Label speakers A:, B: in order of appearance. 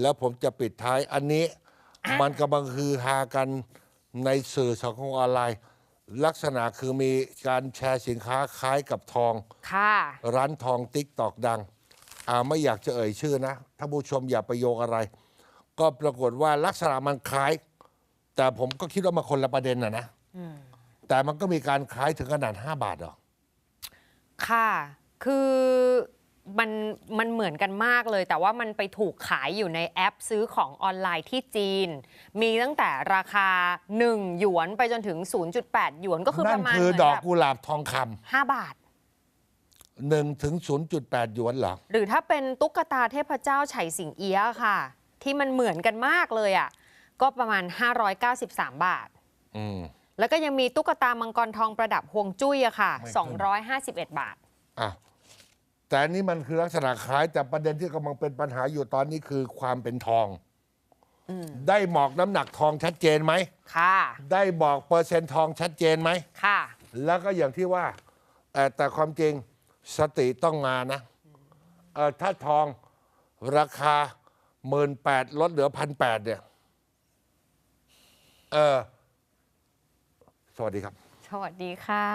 A: แล้วผมจะปิดท้ายอันนี้ มันกำลังคือฮากันในสื่อสังคมออนไลน์ ลักษณะคือมีการแชร์สินค้าคล้ายกับทอง
B: ค่ะ
A: ร้านทองติ๊กตอกดัง อ่าไม่อยากจะเอ่ยชื่อนะถ้าผู้ชมอย่าไปโยงอะไร ก็ปรากฏว่าลักษณะมันคล้าย แต่ผมก็คิดว่ามันคนละประเด็นนะนะแต่มันก็มีการคล้ายถึงขนาด 5 บาทเหรอ
B: ค่ะ คือ มันมันเหมือนกันมากเลย แต่ว่ามันไปถูกขายอยู่ในแอปซื้อของออนไลน์ที่จีน มีตั้งแต่ราคา 1 หยวนไปจนถึง 0.8 หยวนก็คือ
A: นั่
B: ป
A: น
B: ระมาณ
A: คือ
B: เหมืน
A: ดอก
B: แบบ
A: กุหลาบทองค
B: 5บาทำ
A: หนึ่งถึง 0.8 หยวนเหรอ
B: หรือถ้าเป็นตุ๊กตาเทพเจ้าไฉสิงเอี้ยะค่ะ ที่มันเหมือนกันมากเลยอะก็ประมาณ 593 บาท
A: อืม
B: แล้วก็ยังมีตุ๊กตามังกรทองประดับฮวงจุ้ยอะค่ะ
A: ไม่ขึ้น
B: 251 บาท
A: อะ แต่อันนี้มันคือลักษณะคล้ายแต่ประเด็นที่กำลังเป็นปัญหาอยู่ตอนนี้คือความเป็นทอง ได้บอกน้ำหนักทองชัดเจนไหม
B: ค่ะ
A: ได้บอกเปอร์เซ็นต์ทองชัดเจนไหม
B: ค่ะ
A: แล้วก็อย่างที่ว่าเอ่อแต่ความจริงสติต้องมานะเอ่อถ้าทองราคาหมื่นแปดลดเหลือพันแปดเนี่ยเออสวัสดีครับ
B: สวัสดีค่ะ